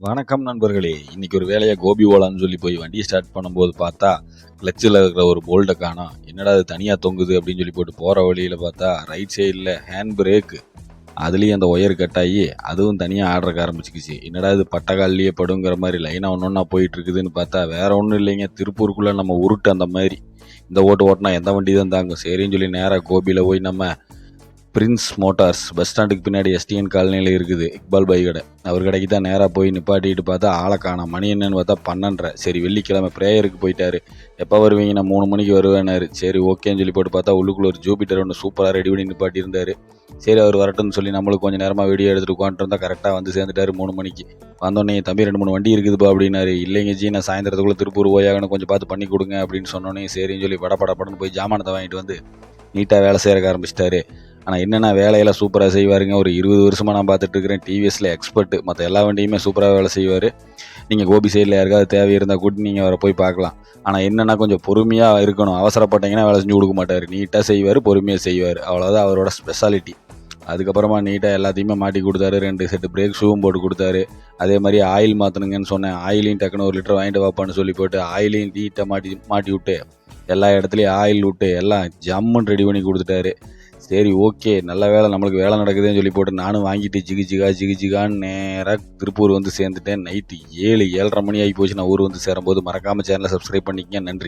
வணக்கம் நண்பர்களே. இன்னைக்கு ஒரு வேலையை கோபி ஓலான்னு சொல்லி போய் வண்டியை ஸ்டார்ட் பண்ணும்போது பார்த்தா கிளச்சில் இருக்கிற ஒரு போல்ட்டை காணோம் என்னடா அது தனியாக தொங்குது அப்படின்னு சொல்லி போட்டு போகிற வழியில் பார்த்தா ரைட் சைடில் ஹேண்ட் பிரேக்கு அதுலேயும் அந்த ஒயர் கட் ஆகி அதுவும் தனியாக ஆடுறக்க ஆரம்பிச்சிக்கிச்சு. என்னடா இது பட்டக்கால்லையே படுங்கிற மாதிரி லைனாக ஒன்று ஒன்றா போயிட்டு இருக்குதுன்னு பார்த்தா வேற ஒன்றும் இல்லைங்க. திருப்பூருக்குள்ளே நம்ம உருட்டு அந்த மாதிரி. இந்த ஓட்டு ஓட்டினா எந்த வண்டி தான் தாங்க சரின்னு சொல்லி நேராக கோபியில் போய் நம்ம பிரின்ஸ் மோட்டார்ஸ். பஸ் ஸ்டாண்டுக்கு பின்னாடி எஸ்டிஎன் காலனியில் இருக்குது. இக்பால் பை கடை. அவர் கடைக்கு தான் நேராக போய் நிப்பாட்டிட்டு பார்த்தா ஆளை காணும். மணி என்னன்னு பார்த்தா பன்னெண்டரை. சரி வெள்ளிக்கிழமை ப்ரேயருக்கு போயிட்டாரு. எப்போ வருவீங்க? நான் மூணு மணிக்கு வருவேனாரு சரி ஓகேன்னு சொல்லி போட்டு பார்த்தா உள்ளுக்குள்ள ஒரு ஜூபிட்டர் ஒன்று சூப்பராக ரெடி பண்ணி நிப்பாட்டி இருந்தார் சரி அவர் வரட்டும்னு சொல்லி நம்மளுக்கு கொஞ்சம் நேரமாக வீடியோ எடுத்துகிட்டு உட்காந்துருந்தா கரெக்டாக வந்து சேர்ந்துட்டாரு மூணு மணிக்கு. வந்தோடனே தம்பி ரெண்டு மூணு வண்டி இருக்குதுப்பா அப்படின்னாரு. இல்லைங்க ஜி நான் சாயந்தரத்துக்குள்ளே திருப்பூர் போயாகணும். கொஞ்சம் பார்த்து பண்ணி கொடுங்க அப்படின்னு சொன்னோன்னே சரின்னு சொல்லி பட பட படன்னு போய் ஜாமானத்தை வாங்கிட்டு வந்து நீட்டாக வேலை செய்யறக்க ஆரம்பிச்சிட்டாரு. ஆனால் என்னென்ன வேலையெல்லாம் சூப்பராக செய்வாருங்க. ஒரு இருபது வருஷமாக நான் பார்த்துட்டு இருக்கிறேன் டிவிஎஸில் எக்ஸ்பர்ட்டு மற்ற எல்லா வண்டியுமே சூப்பராக வேலை செய்வார். நீங்கள் கோபி சைடில் யாருக்காவது தேவை இருந்தால் கூட நீங்கள் அவரை போய் பார்க்கலாம். ஆனால் என்னென்னா கொஞ்சம் பொறுமையாக இருக்கணும். அவசரப்பட்டீங்கன்னா வேலை செஞ்சு கொடுக்க மாட்டார். நீட்டாக செய்வார் பொறுமையாக செய்வார். அவ்வளோதான் அவரோட ஸ்பெஷாலிட்டி அதுக்கப்புறமா நீட்டாக எல்லாத்தையுமே மாட்டி கொடுத்தாரு. ரெண்டு செட்டு பிரேக் ஷூவும் போட்டு கொடுத்தாரு. அதே மாதிரி ஆயில் மாற்றணுங்கன்னு சொன்னேன். ஆயிலையும் டக்குன்னு ஒரு லிட்டர் வாங்கிட்டு வாப்பான்னு சொல்லி போட்டு ஆயிலையும் நீட்டாக மாட்டி மாட்டி விட்டு எல்லா இடத்துலையும் ஆயில் விட்டு எல்லாம் ஜம்முன்னு ரெடி பண்ணி கொடுத்துட்டாரு. சரி ஓகே. நல்ல வேலை. நம்மளுக்கு வேலை நடக்குதுன்னு சொல்லி போட்டு நானும் வாங்கிட்டு ஜிகு ஜிகா ஜிகு ஜிகான்னு நேராக திருப்பூர் வந்து சேர்ந்துட்டேன். நைட்டு ஏழு ஏழரை மணி ஆகி போச்சு. நான் ஊர் வந்து சேரும்போது மறக்காமல் சேனலை சப்ஸ்கிரைப் பண்ணிக்கங்க. நன்றி.